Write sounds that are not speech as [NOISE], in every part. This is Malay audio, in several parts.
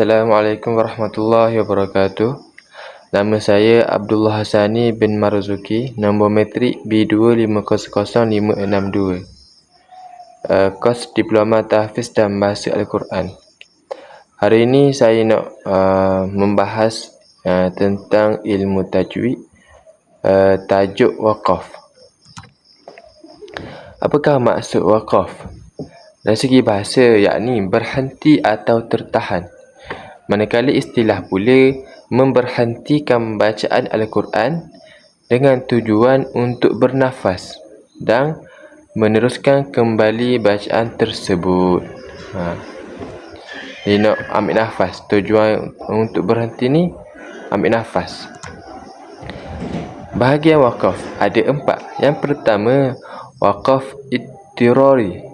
Assalamualaikum warahmatullahi wabarakatuh. Nama saya Abdullah Hasani bin Marzuki, nombor metrik B25000562. Uh, kos Diploma Tahfiz dan Bahasa Al-Quran. Hari ini saya nak uh, membahas uh, tentang ilmu tajwid, uh, tajuk waqaf. Apakah maksud waqaf? Dari segi bahasa, yakni berhenti atau tertahan. Manakala istilah pula memberhentikan bacaan Al-Quran dengan tujuan untuk bernafas dan meneruskan kembali bacaan tersebut. Ha. Dia nak ambil nafas. Tujuan untuk berhenti ni ambil nafas. Bahagian wakaf ada empat. Yang pertama, wakaf ittirari.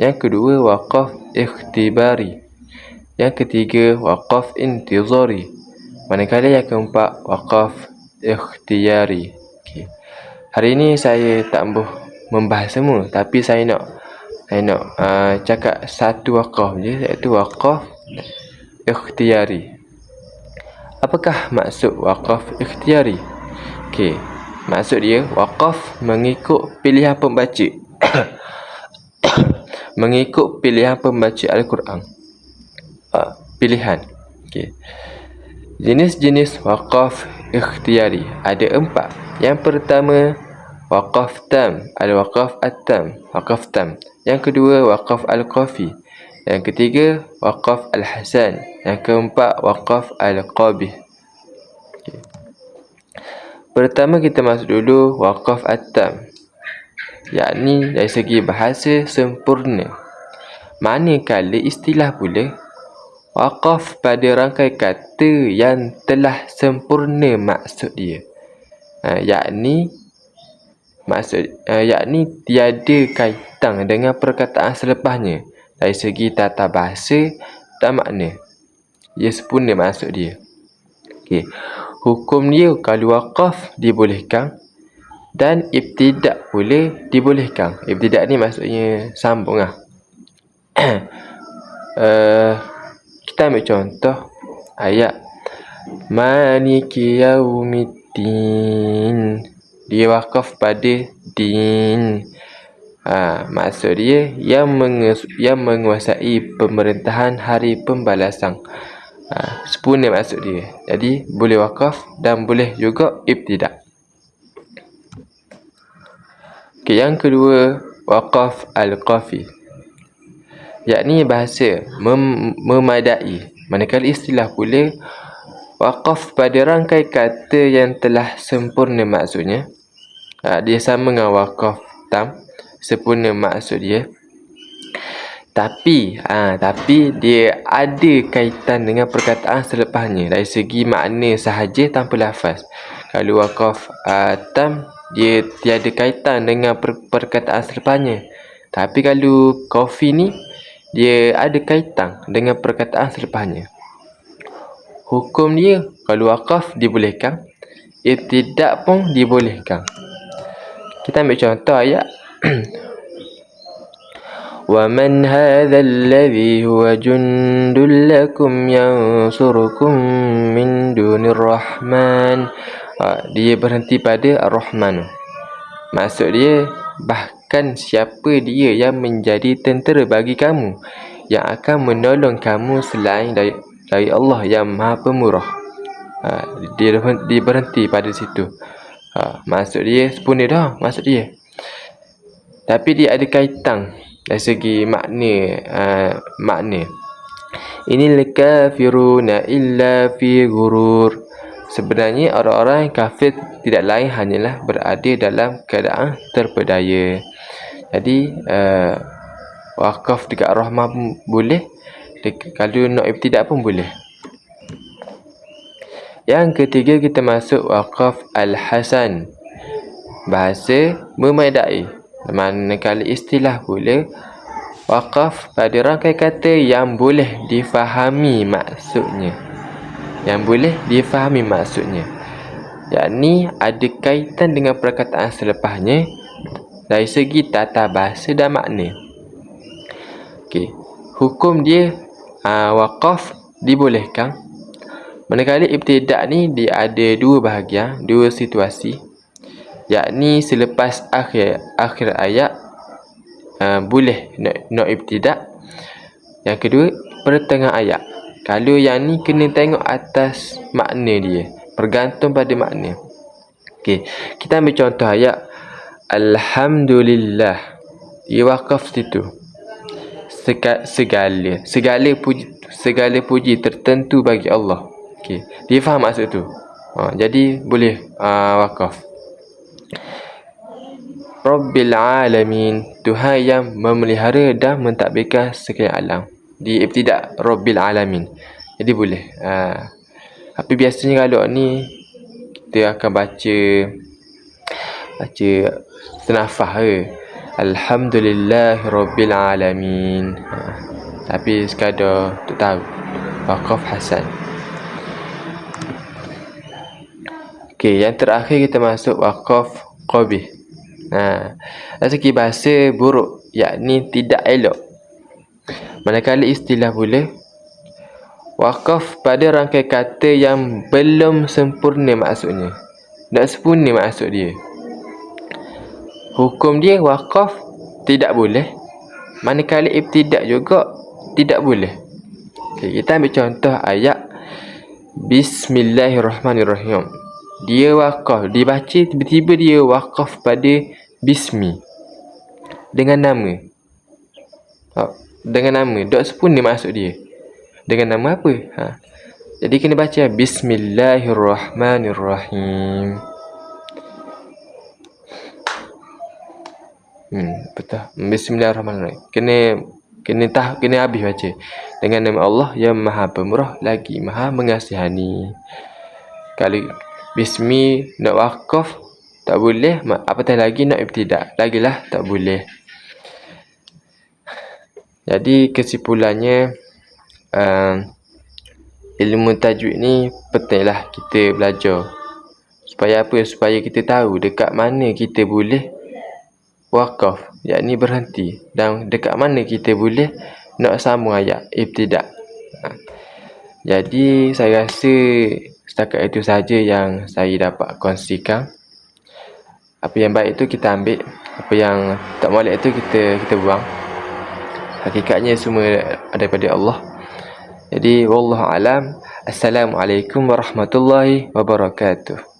Yang kedua, wakaf ikhtibari. Yang ketiga, wakaf intizari. Manakala yang keempat, wakaf ikhtiyari. Okay. Hari ini saya tak mahu membahas semua. Tapi saya nak saya nak uh, cakap satu wakaf je iaitu wakaf ikhtiari. Apakah maksud wakaf ikhtiari? Okey, maksud dia wakaf mengikut pilihan pembaca. [COUGHS] mengikut pilihan pembaca Al-Quran. Uh, pilihan. Okey. Jenis-jenis wakaf ikhtiari ada empat. Yang pertama, wakaf tam. Ada wakaf at-tam. Wakaf tam. Yang kedua, wakaf al-qafi. Yang ketiga, wakaf al-hasan. Yang keempat, wakaf al-qabih. Okay. Pertama kita masuk dulu wakaf at-tam. Yakni dari segi bahasa sempurna. Manakala istilah pula wakaf pada rangkai kata yang telah sempurna maksud dia. Ha, yakni maksud uh, yakni tiada kaitan dengan perkataan selepasnya. Dari segi tata bahasa dan makna. Ia sempurna maksud dia. Okey. Hukum dia kalau waqaf dibolehkan dan ibtidak boleh dibolehkan. Ibtidak ni maksudnya sambung lah uh, [COUGHS] kita ambil contoh ayat maliki yaumiddin dia wakaf pada din. Ha, maksud dia yang, menges, yang menguasai pemerintahan hari pembalasan. Ha, sempurna maksud dia. Jadi boleh wakaf dan boleh juga ibtidak. Okay, yang kedua, wakaf al-qafi. Yakni bahasa mem memadai. Manakala istilah pula wakaf pada rangkai kata yang telah sempurna maksudnya. Ha, dia sama dengan wakaf tam sempurna maksud dia. Tapi ha, tapi dia ada kaitan dengan perkataan selepasnya. Dari segi makna sahaja tanpa lafaz. Kalau wakaf uh, tam dia tiada kaitan dengan per perkataan selepasnya. Tapi kalau kofi ni dia ada kaitan dengan perkataan selepasnya hukum dia kalau wakaf dibolehkan ibtidak pun dibolehkan kita ambil contoh ayat ومن هذا الذي هو جند لكم ينصركم من دون الرحمن dia berhenti pada Ar-Rahman maksud dia bahkan siapa dia yang menjadi tentera bagi kamu yang akan menolong kamu selain dari dari Allah yang maha pemurah. Ha, dia, dia berhenti pada situ. Ha, maksud dia sempurna dah maksud dia. Tapi dia ada kaitan dari segi makna uh, makna. Ini lekafiruna illa fi gurur sebenarnya orang-orang kafir tidak lain hanyalah berada dalam keadaan terpedaya jadi uh, wakaf dekat rahmah boleh kalau nak ibtidak pun boleh. Yang ketiga kita masuk waqaf al-hasan. Bahasa memadai. Manakala istilah pula waqaf pada rangkai kata yang boleh difahami maksudnya. Yang boleh difahami maksudnya. Yakni ada kaitan dengan perkataan selepasnya dari segi tata bahasa dan makna. Okey. Hukum dia uh, waqaf dibolehkan. Manakala ibtidak ni dia ada dua bahagian dua situasi. Yakni selepas akhir akhir ayat uh, boleh nak, nak ibtidak. Yang kedua pertengah ayat. Kalau yang ni kena tengok atas makna dia bergantung pada makna. Okey. Kita ambil contoh ayat alhamdulillah dia wakaf situ segala segala puji segala puji tertentu bagi Allah. Okey. Dia faham maksud tu. Ha, jadi boleh uh, wakaf. Rabbil alamin Tuhan yang memelihara dan mentadbirkan sekalian alam. Di ibtidak Rabbil alamin. Jadi boleh. Uh, tapi biasanya kalau ni kita akan baca baca senafah ke. Alhamdulillah Rabbil Alamin ha. Tapi sekadar untuk tahu Waqaf Hasan Okey, yang terakhir kita masuk Waqaf Qabih ha. Segi bahasa buruk Yakni tidak elok Manakala istilah boleh Waqaf pada rangkai kata yang belum sempurna maksudnya Tak sempurna maksud dia hukum dia wakaf tidak boleh. Manakala ibtidak juga tidak boleh. Okay, kita ambil contoh ayat Bismillahirrahmanirrahim. Dia wakaf dibaca tiba-tiba dia wakaf pada bismi. Dengan nama. Oh, dengan nama. Dok sepun dia maksud dia. Dengan nama apa? Ha. jadi kena baca Bismillahirrahmanirrahim Hmm, betul. Bismillahirrahmanirrahim. Kena kena tah kena habis baca. Dengan nama Allah yang Maha Pemurah lagi Maha Mengasihani. Kalau bismi nak wakaf tak boleh, apatah lagi nak ibtidak. Lagilah tak boleh. Jadi kesimpulannya uh, ilmu tajwid ni pentinglah kita belajar. Supaya apa? Supaya kita tahu dekat mana kita boleh wakaf yakni berhenti. Dan dekat mana kita boleh nak sambung ayat? Ibtidak ha. jadi saya rasa setakat itu saja yang saya dapat kongsikan. Apa yang baik itu kita ambil. Apa yang tak molek itu kita kita buang. Hakikatnya semua daripada Allah. Jadi wallahu alam. Assalamualaikum warahmatullahi wabarakatuh